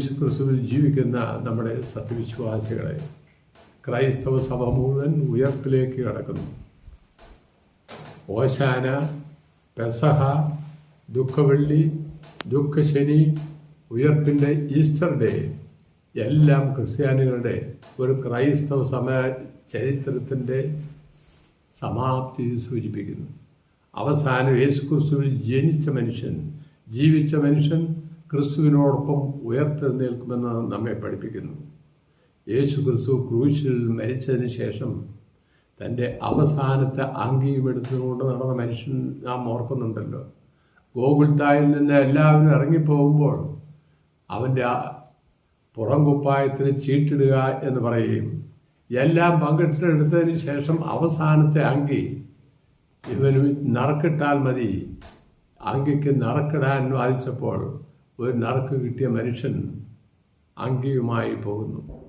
യേശു ക്രിസ്തുവിൽ ജീവിക്കുന്ന നമ്മുടെ സത്യവിശ്വാസികളെ ക്രൈസ്തവ സഭ മുഴുവൻ ഉയർപ്പിലേക്ക് കടക്കുന്നു. ഓശാന പെസഹ ദുഃഖവെള്ളി ദുഃഖശനി ഉയർപ്പിന്റെ ഈസ്റ്റർ ഡേ എല്ലാം ക്രിസ്ത്യാനികളുടെ ഒരു ക്രൈസ്തവ സമ ചരിത്രത്തിന്റെ സമാപ്തി സൂചിപ്പിക്കുന്നു. അവസാനം യേശു ക്രിസ്തുവിൽ ജനിച്ച മനുഷ്യൻ ജീവിച്ച മനുഷ്യൻ ക്രിസ്തുവിനോടൊപ്പം ഉയർത്തെഴുന്നേൽക്കുമെന്ന് നമ്മെ പഠിപ്പിക്കുന്നു. യേശു ക്രിസ്തു ക്രൂശിൽ മരിച്ചതിന് ശേഷം തന്റെ അവസാനത്തെ അങ്കിയും എടുത്തുകൊണ്ട് നടന്ന മനുഷ്യൻ നാം ഓർക്കുന്നുണ്ടല്ലോ. ഗോകുൽത്തായിൽ നിന്ന് എല്ലാവരും ഇറങ്ങിപ്പോകുമ്പോൾ അവന്റെ ആ പുറം കുപ്പായത്തിന് ചീട്ടിടുക എന്ന് പറയുകയും എല്ലാം പങ്കിട്ടെടുത്തതിന് ശേഷം അവസാനത്തെ അങ്കി ഇവന് നറുക്കിട്ടാൽ മതി. അങ്കിക്ക് നറുക്കിടാൻ വാദിച്ചപ്പോൾ ഒരു നറുക്ക് കിട്ടിയ മനുഷ്യൻ അങ്കിയുമായി പോകുന്നു.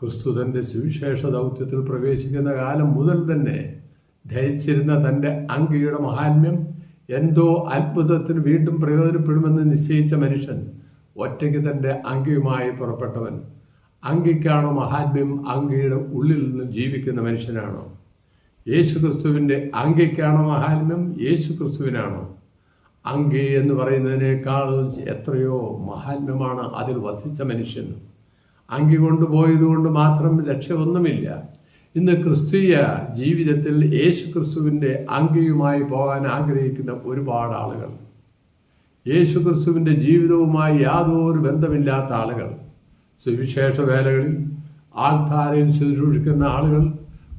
ക്രിസ്തു തന്റെ സുവിശേഷ ദൗത്യത്തിൽ പ്രവേശിക്കുന്ന കാലം മുതൽ തന്നെ ധരിച്ചിരുന്ന തന്റെ അങ്കിയുടെ മഹാത്മ്യം എന്തോ അത്ഭുതത്തിന് വീണ്ടും പ്രയോജനപ്പെടുമെന്ന് നിശ്ചയിച്ച മനുഷ്യൻ ഒറ്റയ്ക്ക് തന്റെ അങ്കിയുമായി പുറപ്പെട്ടവൻ. അങ്കിക്കാണോ മഹാത്മ്യം അങ്കിയുടെ ഉള്ളിൽ നിന്ന് ജീവിക്കുന്ന മനുഷ്യനാണോ? യേശു ക്രിസ്തുവിന്റെ അങ്കിക്കാണോ മഹാത്മ്യം? യേശു ക്രിസ്തുവിനാണോ അങ്കി എന്ന് പറയുന്നതിനേക്കാൾ എത്രയോ മഹാത്മ്യമാണ് അതിൽ വസിച്ച മനുഷ്യൻ. അങ്കി കൊണ്ടുപോയതുകൊണ്ട് മാത്രം ലക്ഷ്യമൊന്നുമില്ല. ഇന്ന് ക്രിസ്തീയ ജീവിതത്തിൽ യേശു ക്രിസ്തുവിന്റെ അങ്കിയുമായി പോകാൻ ആഗ്രഹിക്കുന്ന ഒരുപാട് ആളുകൾ. യേശു ക്രിസ്തുവിന്റെ ജീവിതവുമായി യാതൊരു ബന്ധമില്ലാത്ത ആളുകൾ. സുവിശേഷ വേലകളിൽ ആൾത്താരയിൽ ശുശ്രൂഷിക്കുന്ന ആളുകൾ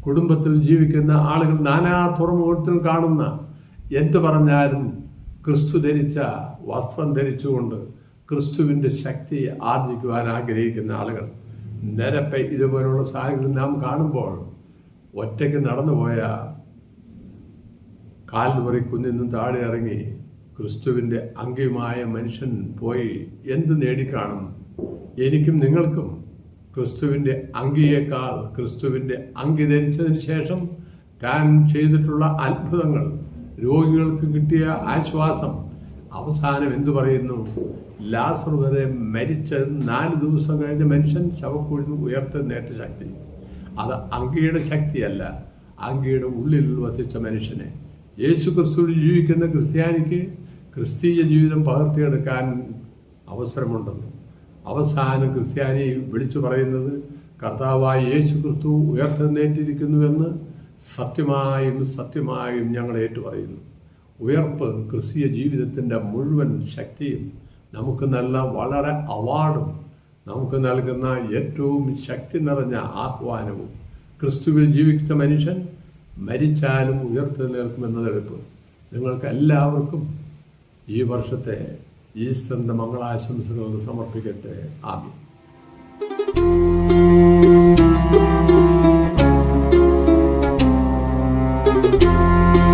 കുടുംബത്തിൽ ജീവിക്കുന്ന ആളുകൾ നാനാ തുറമുഖത്തിൽ കാണുന്ന എന്ത് പറഞ്ഞാലും ക്രിസ്തു ധരിച്ച വസ്ത്രം ധരിച്ചുകൊണ്ട് ക്രിസ്തുവിന്റെ ശക്തി ആർജിക്കുവാൻ ആഗ്രഹിക്കുന്ന ആളുകൾ. നിരപ്പെ ഇതുപോലുള്ള സാഹചര്യം നാം കാണുമ്പോൾ ഒറ്റയ്ക്ക് നടന്നുപോയ കാൽവറി കുന്നിൽ നിന്നും താഴെ ഇറങ്ങി ക്രിസ്തുവിന്റെ അങ്കിയുമായ മനുഷ്യൻ പോയി എന്ത് നേടിക്കാണും? എനിക്കും നിങ്ങൾക്കും ക്രിസ്തുവിന്റെ അങ്കിയേക്കാൾ ക്രിസ്തുവിന്റെ അങ്കി ധരിച്ചതിന് ശേഷം താൻ ചെയ്തിട്ടുള്ള അത്ഭുതങ്ങൾ രോഗികൾക്ക് കിട്ടിയ ആശ്വാസം. അവസാനം എന്തു പറയുന്നു? ലാസർ വരെ മരിച്ച നാല് ദിവസം കഴിഞ്ഞ മനുഷ്യൻ ശവക്കുഴിന്ന് നേട്ട ശക്തി. അത് അങ്കിയുടെ ശക്തിയല്ല അങ്കിയുടെ ഉള്ളിൽ വസിച്ച മനുഷ്യനെ. യേശു ക്രിസ്തുവിൽ ജീവിക്കുന്ന ക്രിസ്ത്യാനിക്ക് ക്രിസ്തീയ ജീവിതം പകർത്തിയെടുക്കാൻ അവസരമുണ്ടെന്ന്. അവസാനം ക്രിസ്ത്യാനി വിളിച്ചു പറയുന്നത് കർത്താവായ യേശു ക്രിസ്തു ഉയർത്തെന്നേറ്റിരിക്കുന്നുവെന്ന് സത്യമായും സത്യമായും ഞങ്ങൾ ഏറ്റുപറയുന്നു. ഉയർപ്പ് ക്രിസ്തീയ ജീവിതത്തിന്റെ മുഴുവൻ ശക്തിയും നമുക്ക് നല്ല വളരെ അവാർഡും നമുക്ക് നൽകുന്ന ഏറ്റവും ശക്തി നിറഞ്ഞ ആഹ്വാനവും ക്രിസ്തുവിൽ ജീവിച്ച മനുഷ്യൻ മരിച്ചാലും ഉയർത്തു നിൽക്കുമെന്ന തെളിപ്പ് നിങ്ങൾക്ക് എല്ലാവർക്കും ഈ വർഷത്തെ ഈസ്റ്ററിന്റെ മംഗളാശംസകൾ സമർപ്പിക്കട്ടെ. ആമി Música